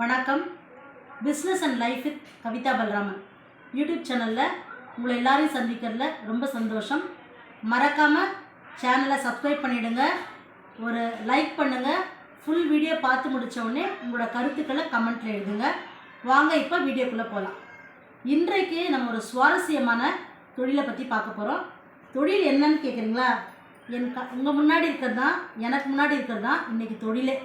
வணக்கம். Business and life with Kavitha Balaraman. YouTube சேனலில் உங்களை எல்லாரையும் சந்திக்கிறதுல ரொம்ப சந்தோஷம். மறக்காமல் சேனலை சப்ஸ்கிரைப் பண்ணிவிடுங்க ஒரு லைக் பண்ணுங்கள் ஃபுல் வீடியோ பார்த்து முடித்தவுடனே உங்களோட கருத்துக்களை கமெண்ட்டில் எழுதுங்க. வாங்க இப்போ வீடியோக்குள்ளே போகலாம் இன்றைக்கு நம்ம ஒரு சுவாரஸ்யமான தொழிலை பற்றி பார்க்க போகிறோம் தொழில் என்னன்னு கேட்குறீங்களா என் க உங்கள் முன்னாடி இருக்கிறது தான் எனக்கு முன்னாடி இருக்கிறது தான் இன்றைக்கி தொழிலே.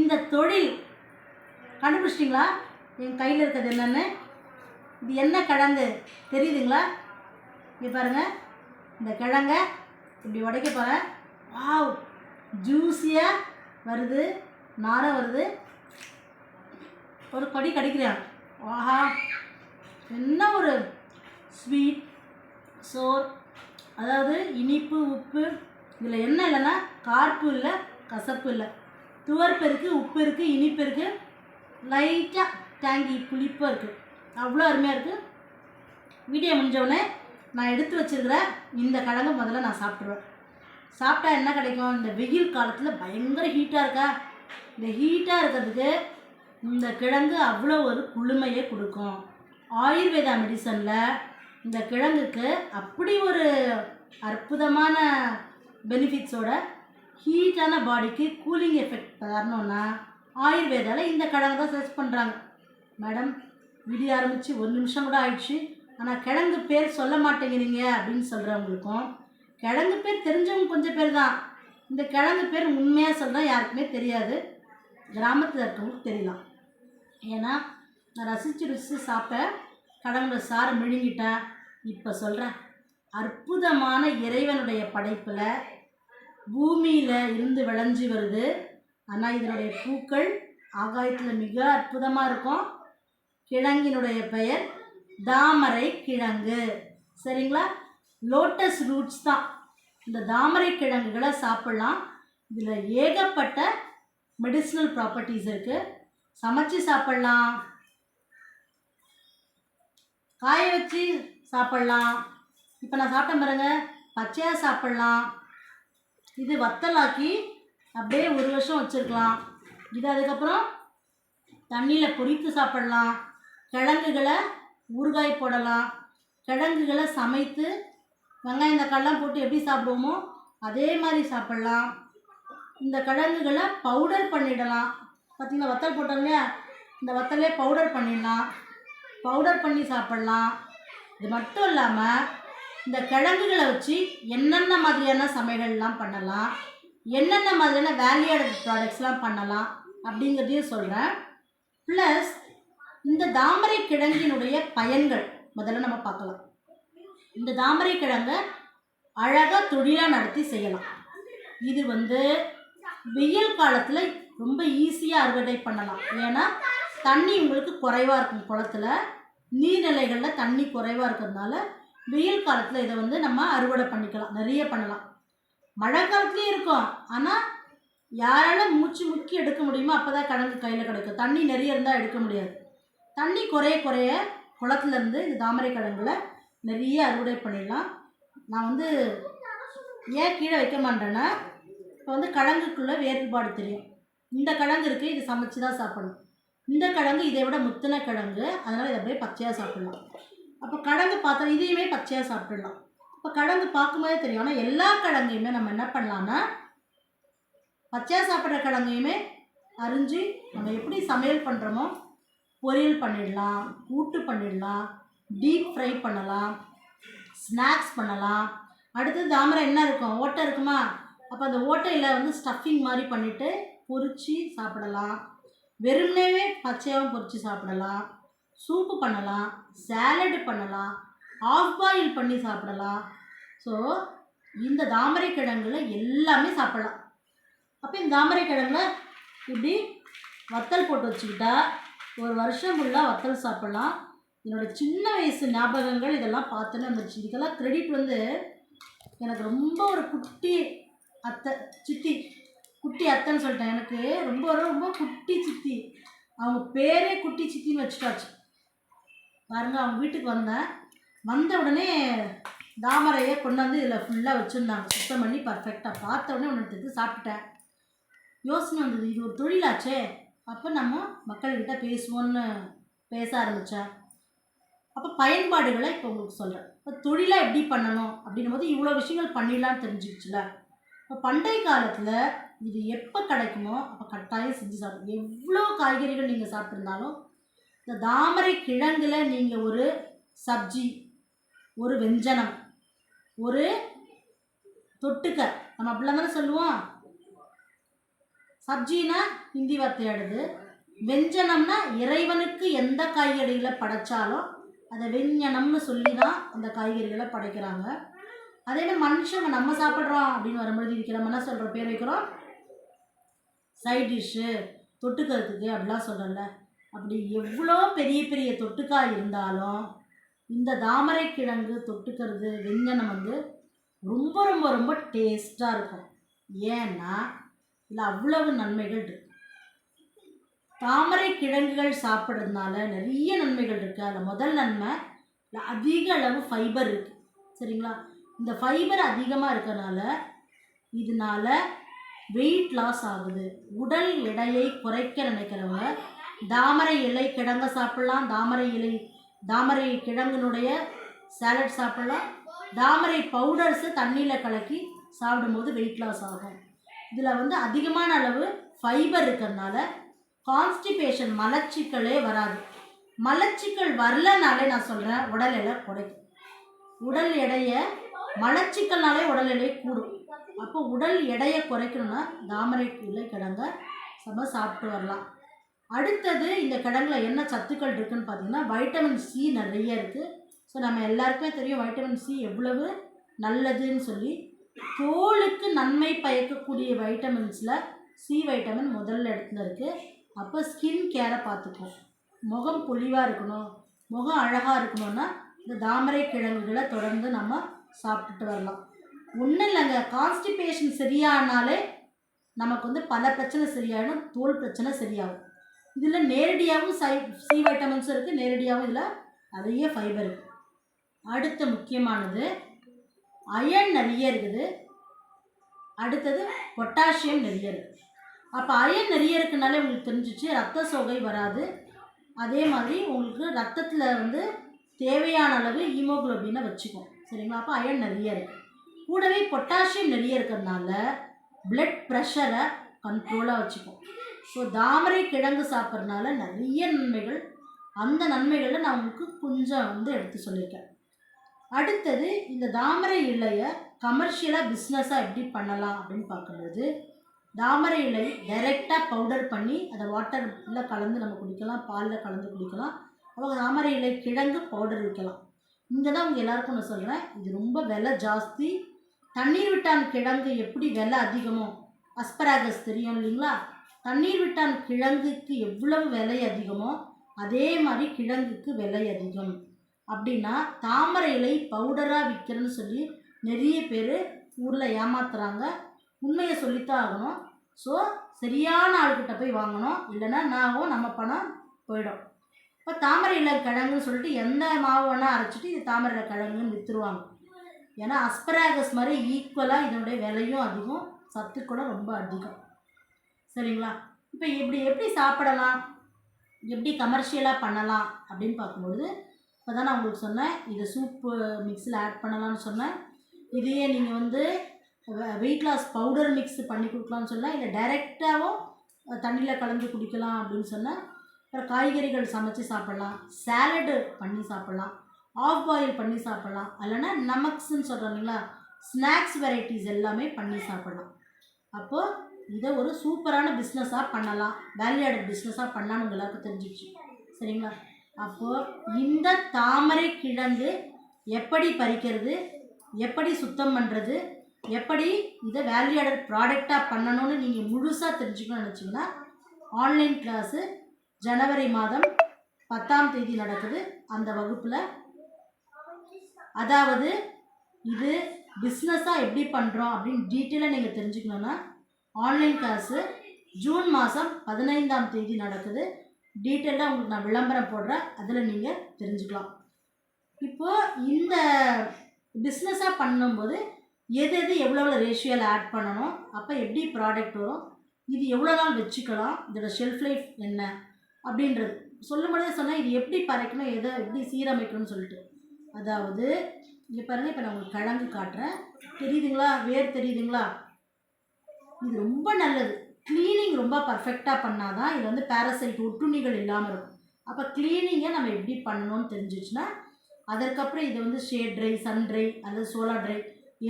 இந்த தொழில் கண்டுபிடிச்சிட்டிங்களா? என் கையில் இருக்கிறது என்னென்னு? இது என்ன கிழங்கு? தெரியுதுங்களா? இங்கே பாருங்கள் இந்த கிழங்க இப்படி உடைக்க போகிறேன் வாவ்! ஜூஸியாக வருது. நாரம் வருது. ஒரு கொடி கடிக்கிறேன். ஆஹா! என்ன ஒரு ஸ்வீட் சோர் அதாவது இனிப்பு உப்பு. இதில் என்ன இல்லைன்னா கார்ப்பு இல்லை கசப்பு இல்லை. துவர்ப்பு இருக்குது உப்பு இருக்குது இனிப்பு இருக்குது லைட்டாக டேங்கி புளிப்பாக இருக்குது அவ்வளோ அருமையாக இருக்குது வீடியோ முடிஞ்சவுடனே நான் எடுத்து வச்சிருக்கிற இந்த கிழங்கு முதல்ல நான் சாப்பிட்ருவேன் சாப்பிட்டா என்ன கிடைக்கும்? இந்த வெயில் காலத்தில் பயங்கர ஹீட்டாக இருக்கா? இந்த ஹீட்டாக இருக்கிறதுக்கு இந்த கிழங்கு அவ்வளோ ஒரு குளுமையை கொடுக்கும். ஆயுர்வேதா மெடிசனில் இந்த கிழங்குக்கு அப்படி ஒரு அற்புதமான பெனிஃபிட்ஸோட ஹீட்டான பாடிக்கு கூலிங் எஃபெக்ட் தரணுன்னா ஆயுர்வேதாவில் இந்த கிழங்கு தான் சர்ச் பண்ணுறாங்க மேடம் விடிய ஆரம்பித்து ஒரு நிமிஷம் கூட ஆயிடுச்சு. ஆனால் கிழங்கு பேர் சொல்ல மாட்டேங்கிறீங்க அப்படின்னு சொல்கிறவங்களுக்கும் கிழங்கு பேர் தெரிஞ்சவங்க கொஞ்சம் பேர் தான். இந்த கிழங்கு பேர் உண்மையாக சொல்கிறேன் யாருக்குமே தெரியாது. கிராமத்தில் இருக்கவங்களுக்கு தெரியலாம். ஏன்னா நான் ரசித்து ருசித்து சாப்பிட்டேன். கடவுளை சாரை மிழுங்கிட்டேன். இப்போ சொல்கிறேன் அற்புதமான இறைவனுடைய படைப்பில் பூமியில் இருந்து விளைஞ்சி வருது. ஆனால் இதனுடைய பூக்கள் ஆகாயத்தில் மிக அற்புதமாக இருக்கும். கிழங்கினுடைய பெயர் தாமரை கிழங்கு. சரிங்களா? லோட்டஸ் ரூட்ஸ் தான். இந்த தாமரை கிழங்குகளை சாப்பிட்லாம். இதில் ஏகப்பட்ட மெடிசினல் ப்ராப்பர்ட்டிஸ் இருக்குது சமைச்சு சாப்பிட்லாம். காய வச்சு சாப்பிட்லாம். இப்போ நான் சாப்பிட்டேன் பாருங்க. பச்சையாக சாப்பிட்லாம். இது வத்தலாக்கி அப்படியே ஒரு வருஷம் வச்சுருக்கலாம். இது அதுக்கப்புறம் தண்ணியில் பொரித்து சாப்பிடலாம். கிழங்குகளை ஊறுகாய் போடலாம். கிழங்குகளை சமைத்து வெங்காயம் தக்காளிலாம் போட்டு எப்படி சாப்பிடுவோமோ அதே மாதிரி சாப்பிட்லாம். இந்த கிழங்குகளை பவுடர் பண்ணிடலாம். பார்த்திங்கன்னா வத்தல் போட்டோம் இல்லையா இந்த வத்தலே பவுடர் பண்ணிடலாம். பவுடர் பண்ணி சாப்பிட்லாம். இது மட்டும் இல்லாமல் இந்த கிழங்குகளை வச்சு என்னென்ன மாதிரியான சமையல்லாம் பண்ணலாம். என்னென்ன மாதிரியான வேல்யூடட் ப்ராடக்ட்ஸ்லாம் பண்ணலாம் அப்படிங்கிறதையும் சொல்கிறேன் ப்ளஸ் இந்த தாமரை கிழங்கினுடைய பயன்கள் முதல்ல நம்ம பார்க்கலாம். இந்த தாமரை கிழங்கை அழகாக தொழிலாக நடத்தி செய்யலாம். இது வந்து வெயில் காலத்தில் ரொம்ப ஈஸியாக அறுவடை பண்ணலாம். ஏன்னா தண்ணி உங்களுக்கு குறைவாக இருக்கும் குளத்துல. நீர்நிலைகளில் தண்ணி குறைவாக இருக்கிறதுனால வெயில் காலத்தில் இதை வந்து நம்ம அறுவடை பண்ணிக்கலாம் நிறைய பண்ணலாம். மழை காலத்துலேயும் இருக்கும். ஆனால் யாரால மூச்சு முக்கி எடுக்க முடியுமோ அப்போ தான் கிழங்கு கையில் கிடைக்கும் தண்ணி நிறைய இருந்தால் எடுக்க முடியாது. தண்ணி குறைய குறைய குளத்துலேருந்து இந்த தாமரை கிழங்குல நிறைய அறுவடை பண்ணிடலாம். நான் வந்து ஏன் கீழே வைக்க மாட்டேன்னா இப்போ வந்து கிழங்குக்குள்ளே வேறுபாடு தெரியும். இந்த கிழங்கு இருக்குது இது சமைச்சு தான் சாப்பிடணும். இந்த கிழங்கு இதை விட முத்தின கிழங்கு அதனால் இதை அப்படியே பச்சையாக சாப்பிடலாம். அப்போ கிழங்கு பார்த்தா இதையுமே பச்சையாக சாப்பிடலாம். இப்போ கிழங்கு பார்க்கும்போதே தெரியும். ஆனால் எல்லா கிழங்கையுமே நம்ம என்ன பண்ணலான்னா பச்சையாக சாப்பிட்ற கிழங்கையுமே அரிஞ்சு நம்ம எப்படி சமையல் பண்ணுறோமோ பொரியல் பண்ணிடலாம் கூட்டு பண்ணிடலாம் டீப் ஃப்ரை பண்ணலாம் ஸ்நாக்ஸ் பண்ணலாம். அடுத்தது தாமரை என்ன இருக்கும்? ஓட்டை இருக்குமா? அப்போ அந்த ஓட்டையில் வந்து ஸ்டஃபிங் மாதிரி பண்ணிவிட்டு பொரித்து சாப்பிடலாம். வெறுமனேவே பச்சையாகவும் பொரித்து சாப்பிடலாம். சூப்பு பண்ணலாம். சேலடு பண்ணலாம். ஆஃப் பாயில் பண்ணி சாப்பிடலாம். ஸோ இந்த தாமரை கிழங்குல எல்லாமே சாப்பிடலாம். அப்போ இந்த தாமரை கிழங்குல இப்படி வத்தல் போட்டு வச்சுக்கிட்டா ஒரு வருஷம் ஃபுல்லாக வத்தல் சாப்பிடலாம். என்னோட சின்ன வயசு ஞாபகங்கள் இதெல்லாம் பார்த்துன்னு வந்துருச்சு இதுக்கெல்லாம் கிரெடிட் வந்து எனக்கு ரொம்ப ஒரு குட்டி அத்தை சித்தி குட்டி அத்தைன்னு சொல்லிட்டேன். எனக்கு ரொம்ப ரொம்ப குட்டி சித்தி. அவங்க பேரே குட்டி சித்தின்னு வச்சுட்டாச்சு. பாருங்க அவங்க வீட்டுக்கு வந்தேன். வந்த உடனே தாமரையை கொண்டு வந்து இதில் ஃபுல்லாக வச்சுருந்தாங்க. சுத்தம் பண்ணி பர்ஃபெக்டாக பார்த்த உடனே ஒன்று எடுத்து சாப்பிட்டேன் யோசனை வந்தது இது ஒரு தொழிலாச்சே. அப்போ நம்ம மக்கள்கிட்ட பேசுவோன்னு பேச ஆரம்பித்தேன் அப்போ பயன்பாடுகளை இப்போ உங்களுக்கு சொல்கிறேன் இப்போ தொழிலை எப்படி பண்ணணும் அப்படின்னும் போது இவ்வளோ விஷயங்கள் பண்ணிடலாம்னு தெரிஞ்சிருச்சுல இப்போ பண்டைய காலத்தில் இது எப்போ கிடைக்குமோ அப்போ கட்டாயம் செஞ்சு சாப்பிடும் எவ்வளோ காய்கறிகள் நீங்கள் சாப்பிட்ருந்தாலும் இந்த தாமரை கிழங்கில் நீங்கள் ஒரு சப்ஜி ஒரு வெஞ்சனம் ஒரு தொட்டுக்க. நம்ம அப்படிலாம் தானே சொல்லுவோம்? சப்ஜினா ஹிந்தி வார்த்தையாடுது வெஞ்சனம்னா இறைவனுக்கு எந்த காய்கறிகளை படைச்சாலும் அதை வெஞ்சனம்னு சொல்லி தான் அந்த காய்கறிகளை படைக்கிறாங்க. அதே மாதிரி மனுஷங்க நம்ம சாப்பிட்றோம் அப்படின்னு வரும்பொழுது இதுக்கு நம்ம என்ன சொல்கிறோம் பேர் வைக்கிறோம்? சைட் டிஷ்ஷு தொட்டுக்கிறதுக்கு அப்படிலாம் சொல்கிறோம்ல அப்படி எவ்வளோ பெரிய பெரிய தொட்டுக்காய் இருந்தாலும் இந்த தாமரை கிழங்கு தொட்டுக்கிறது வெஞ்சனம் வந்து ரொம்ப ரொம்ப ரொம்ப டேஸ்ட்டாக இருக்கும். ஏன்னா இதில் அவ்வளவு நன்மைகள் இருக்கு. தாமரை கிழங்குகள் சாப்பிட்றதுனால நிறைய நன்மைகள் இருக்குது அதில் முதல் நன்மை அதிக அளவு ஃபைபர் இருக்குது சரிங்களா? இந்த ஃபைபர் அதிகமாக இருக்கிறனால இதனால வெயிட் லாஸ் ஆகுது. உடல் எடையை குறைக்க நினைக்கிறவங்க தாமரை இலை கிழங்க சாப்பிட்லாம் தாமரை இலை தாமரை கிழங்கினுடைய சாலட் சாப்பிடலாம். தாமரை பவுடர்ஸு தண்ணியில் கலக்கி சாப்பிடும்போது வெயிட் லாஸ் ஆகும். இதில் வந்து அதிகமான அளவு ஃபைபர் இருக்கிறதுனால கான்ஸ்டிபேஷன் மலச்சிக்கலே வராது. மலச்சிக்கல் வரலனாலே நான் சொல்கிறேன் உடல் எடை குறைக்கும். உடல் எடையை மலச்சிக்கல்னாலே உடல் எடை கூடும். அப்போ உடல் எடையை குறைக்கணும்னா தாமரை இலை கிழங்க நம்ம சாப்பிட்டு வரலாம். அடுத்தது இந்த கிழங்குல என்ன சத்துக்கள் இருக்குன்னு பார்த்தீங்கன்னா வைட்டமின் சி நிறைய இருக்குது ஸோ நம்ம எல்லாருக்குமே தெரியும் வைட்டமின் சி எவ்வளவு நல்லதுன்னு சொல்லி. தோலுக்கு நன்மை பயக்கக்கூடிய வைட்டமின்ஸில் சி வைட்டமின் முதல் இடத்துல இருக்குது அப்போ ஸ்கின் கேரை பார்த்துக்கும் முகம் பொலிவாக இருக்கணும். முகம் அழகாக இருக்கணும்னா இந்த தாமரை கிழங்குகளை தொடர்ந்து நம்ம சாப்பிட்டுட்டு வரலாம். ஒன்றும் இல்லைங்க. கான்ஸ்டிபேஷன் சரியானாலே நமக்கு வந்து பல பிரச்சனை சரியாயிடும். தோல் பிரச்சனை சரியாகும். இதில் நேரடியாகவும் சை சி வைட்டமின்ஸ் இருக்குது நேரடியாகவும் இதில் நிறைய ஃபைபர் இருக்குது அடுத்த முக்கியமானது அயன் நிறைய இருக்குது. அடுத்தது பொட்டாசியம் நிறைய இருக்குது அப்போ அயன் நிறைய இருக்குனாலே உங்களுக்கு தெரிஞ்சிச்சு ரத்த சோகை வராது. அதே மாதிரி உங்களுக்கு ரத்தத்தில் வந்து தேவையான அளவு ஹீமோக்ளோபினை வச்சுக்கும். சரிங்களா? அப்போ அயன் நிறைய இருக்குது கூடவே பொட்டாசியம் நிறைய இருக்கிறதுனால பிளட் ப்ரெஷரை கண்ட்ரோலாக வச்சுக்கும். ஸோ தாமரை கிழங்கு சாப்பிட்றதுனால நிறைய நன்மைகள். அந்த நன்மைகளை நான் உங்களுக்கு கொஞ்சம் வந்து எடுத்து சொல்லியிருக்கேன். அடுத்தது இந்த தாமரை இலையை கமர்ஷியலாக பிஸ்னஸாக எப்படி பண்ணலாம் அப்படின்னு பார்க்கும்போது தாமரை இலை டைரெக்டாக பவுடர் பண்ணி அதை வாட்டரில் கலந்து நம்ம குடிக்கலாம் பாலில் கலந்து குடிக்கலாம். அவங்க தாமரை இலை கிழங்கு பவுடர் விற்கலாம் இங்கே தான் உங்கள் எல்லாருக்கும் நான் சொல்கிறேன் இது ரொம்ப விலை ஜாஸ்தி. தண்ணீர் விட்டான் கிழங்கு எப்படி விலை அதிகமோ அஸ்பராகஸ் தெரியும் இல்லைங்களா? தண்ணீர் விட்டான் கிழங்குக்கு எவ்வளவு விலை அதிகமோ அதே மாதிரி கிழங்குக்கு விலை அதிகம். அப்படின்னா தாமரை இலை பவுடராக விற்கிறேன்னு சொல்லி நிறைய பேர் ஊரில் ஏமாத்துறாங்க. உண்மையை சொல்லித்தான் ஆகணும். ஸோ சரியான ஆள்கிட்ட போய் வாங்கணும். இல்லைன்னா நாகும் நம்ம பணம் போயிடும். இப்போ தாமரை இலை கிழங்குன்னு சொல்லிட்டு எந்த மாவு வேணால் அரைச்சிட்டு இது தாமரை இலை கிழங்குன்னு விற்றுருவாங்க ஏன்னா அஸ்பராகஸ் மாதிரி ஈக்குவலாக இதனுடைய விலையும் அதிகம் சத்துக்களும் ரொம்ப அதிகம். சரிங்களா? இப்போ இப்படி எப்படி சாப்பிடலாம்? எப்படி கமர்ஷியலாக பண்ணலாம்? அப்படின்னு பார்க்கும்பொழுது இப்போ தான் நான் உங்களுக்கு சொன்னேன். இதை சூப்பு மிக்ஸில் ஆட் பண்ணலாம்னு சொன்னேன். இதையே நீங்கள் வந்து வெயிட் லாஸ் பவுடர் மிக்ஸ் பண்ணி கொடுக்கலாம்னு சொன்னேன். இல்லை டைரெக்டாகவும் தண்ணியில் கலந்து குடிக்கலாம் அப்படின்னு சொன்னேன். அப்புறம் காய்கறிகள் சமைச்சு சாப்பிட்லாம். சாலடு பண்ணி சாப்பிட்லாம். ஆஃப் பாயில் பண்ணி சாப்பிட்லாம். இல்லைன்னா நமக்ஸ்ன்னு சொல்கிறோம் இல்லைங்களா? ஸ்நாக்ஸ் வெரைட்டிஸ் எல்லாமே பண்ணி சாப்பிட்லாம். அப்போது இதை ஒரு சூப்பரான பிஸ்னஸாக பண்ணலாம். வேல்யூஆடட் பிஸ்னஸாக பண்ணலாம்னு உங்களுக்கு தெரிஞ்சிச்சு சரிங்களா? அப்போது இந்த தாமரை கிழங்கு எப்படி பறிக்கிறது எப்படி சுத்தம் பண்ணுறது எப்படி இதை வேல்யூஆடட் ப்ராடக்டாக பண்ணணும்னு நீங்கள் முழுசாக தெரிஞ்சுக்கணும்னு நினச்சிங்கன்னா ஆன்லைன் கிளாஸு ஜனவரி மாதம் பத்தாம் தேதி நடக்குது. அந்த வகுப்பில் அதாவது இது பிஸ்னஸாக எப்படி பண்ணுறோம் அப்படின்னு டீட்டெயிலாக நீங்கள் தெரிஞ்சுக்கணுன்னா ஆன்லைன் கிளாஸு ஜூன் மாதம் பதினைந்தாம் தேதி நடக்குது. டீட்டெயிலாக உங்களுக்கு நான் விளம்பரம் போடுறேன். அதில் நீங்கள் தெரிஞ்சுக்கலாம். இப்போது இந்த பிஸ்னஸாக பண்ணும்போது எது எது எவ்வளோ எவ்வளோ ரேஷியோவில் ஆட் பண்ணணும்? அப்போ எப்படி ப்ராடக்ட் வரும்? இது எவ்வளோ நாள் வச்சுக்கலாம்? இதோட ஷெல்ஃப் லைஃப் என்ன? அப்படின்றது. சொல்லும் சொன்னால் இது எப்படி பறைக்கணும்? எதை எப்படி சீரமைக்கணும்னு சொல்லிட்டு. அதாவது இங்கே பாருங்கள் இப்போ நான் உங்களுக்கு கிழங்கு காட்டுறேன். தெரியுதுங்களா? வேர் தெரியுதுங்களா? இது ரொம்ப நல்லது. க்ளீனிங் ரொம்ப பர்ஃபெக்டாக பண்ணாதான் இது வந்து பேரசைட் ஒட்டுண்ணிகள் இல்லாமல் இருக்கும். அப்போ க்ளீனிங்கை நம்ம எப்படி பண்ணணும்னு தெரிஞ்சிச்சுன்னா அதற்கப்புறம் இதை வந்து ஷேட் ட்ரை சன் ட்ரை அல்லது சோலா ட்ரை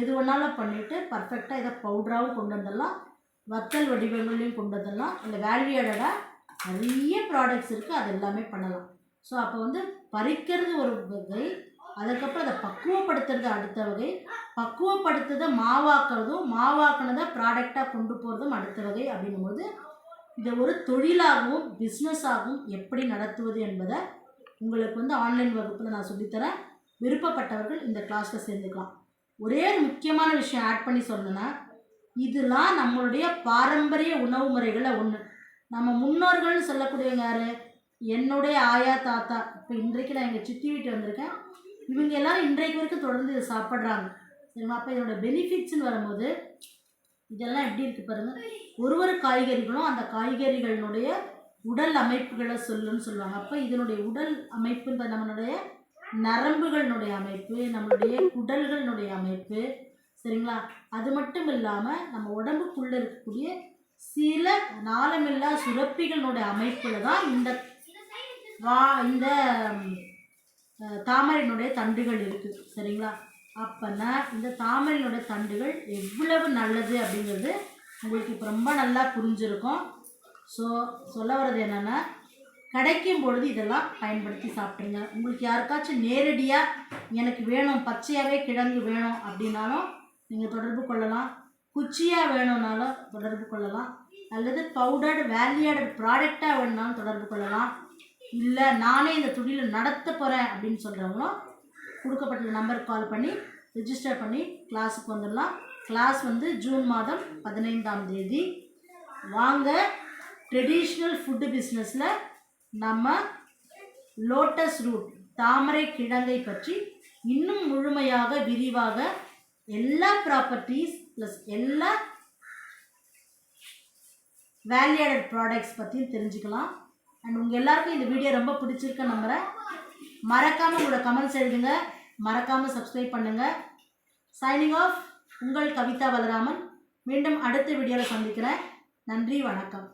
எது வேணாலும் பண்ணிவிட்டு பர்ஃபெக்டாக இதை பவுடராகவும் கொண்டு வந்துடலாம். வத்தல் வடிவங்களையும் கொண்டு வந்துடலாம். இந்த வேல்யூடடாக நிறைய ப்ராடக்ட்ஸ் இருக்குது அது எல்லாமே பண்ணலாம். ஸோ அப்போ வந்து பறிக்கிறது ஒரு வகை அதுக்கப்புறம் அதை பக்குவப்படுத்துறது அடுத்த வகை. பக்குவப்படுத்ததை மாவாக்குறதும் மாவாக்குனதை ப்ராடக்டாக கொண்டு போகிறதும் அடுத்த வகை அப்படிங்கும்போது இதை ஒரு தொழிலாகவும் பிஸ்னஸாகவும் எப்படி நடத்துவது என்பதை உங்களுக்கு வந்து ஆன்லைன் வகுப்பில் நான் சொல்லித்தரேன். விருப்பப்பட்டவர்கள் இந்த கிளாஸில் சேர்ந்துக்கலாம். ஒரே ஒரு முக்கியமான விஷயம் ஆட் பண்ணி சொன்னேன்னா இதெல்லாம் நம்மளுடைய பாரம்பரிய உணவு முறைகளில் ஒன்று நம்ம முன்னோர்கள்னு சொல்லக்கூடியவங்க யார்? என்னுடைய ஆயா தாத்தா. இப்போ இன்றைக்கு நான் எங்கள் சித்தி வீட்டு வந்திருக்கேன். இவங்க எல்லாரும் இன்றைக்கு வரைக்கும் தொடர்ந்து இதை சாப்பிட்றாங்க. சரிங்களா அப்போ இதோட பெனிஃபிட்ஸ்னு வரும்போது இதெல்லாம் எப்படி இருக்குது பாருங்கள் ஒரு ஒரு காய்கறிகளும் அந்த காய்கறிகளினுடைய உடல் அமைப்புகளை சொல்லுன்னு சொல்லுவாங்க. அப்போ இதனுடைய உடல் அமைப்புன்ற நம்மளுடைய நரம்புகளினுடைய அமைப்பு நம்மளுடைய குடல்களினுடைய அமைப்பு சரிங்களா? அது மட்டும் இல்லாமல் நம்ம உடம்புக்குள்ளே இருக்கக்கூடிய சில நாளமில்லா சுரப்பிகளினுடைய அமைப்பில் தான் இந்த வா இந்த தாமரையினுடைய தண்டுகள் இருக்குது சரிங்களா? அப்போனா இந்த தாமரையோட தண்டுகள் எவ்வளவு நல்லது அப்படிங்கிறது உங்களுக்கு இப்போ ரொம்ப நல்லா புரிஞ்சிருக்கும். ஸோ சொல்ல வர்றது என்னென்னா கிடைக்கும் பொழுது இதெல்லாம் பயன்படுத்தி சாப்பிட்ருங்க உங்களுக்கு யாருக்காச்சும் நேரடியாக எனக்கு வேணும் பச்சையாகவே கிழங்கு வேணும் அப்படின்னாலும் நீங்கள் தொடர்பு கொள்ளலாம். குச்சியாக வேணும்னாலும் தொடர்பு கொள்ளலாம். அல்லது பவுடர்டு வேல்யூடட் ப்ராடக்டாக வேணும்னாலும் தொடர்பு கொள்ளலாம். இல்லை நானே இந்த தொழிலை நடத்த போகிறேன் அப்படின்னு சொல்கிறவங்களும் கொடுக்கப்பட்ட நம்பருக்கு கால் பண்ணி ரிஜிஸ்டர் பண்ணி கிளாஸுக்கு வந்துடலாம். கிளாஸ் வந்து ஜூன் மாதம் பதினைந்தாம் தேதி. வாங்க ட்ரெடிஷ்னல் ஃபுட்டு பிஸ்னஸில் நம்ம லோட்டஸ் ரூட் தாமரை கிழங்கை பற்றி இன்னும் முழுமையாக விரிவாக எல்லா ப்ராப்பர்ட்டிஸ் ப்ளஸ் எல்லா வேல்யூடட் ப்ராடக்ட்ஸ் பற்றியும் தெரிஞ்சுக்கலாம். அண்ட் உங்கள் எல்லாருக்கும் இந்த வீடியோ ரொம்ப பிடிச்சிருக்க நம்புகிறேன் மறக்காமல் உங்களோட கமெண்ட்ஸ் எழுதுங்க. மறக்காமல் சப்ஸ்கிரைப் பண்ணுங்கள் சைனிங் ஆஃப் உங்கள் கவிதா பலராமன். மீண்டும் அடுத்த வீடியோவில் சந்திக்கிறேன். நன்றி வணக்கம்.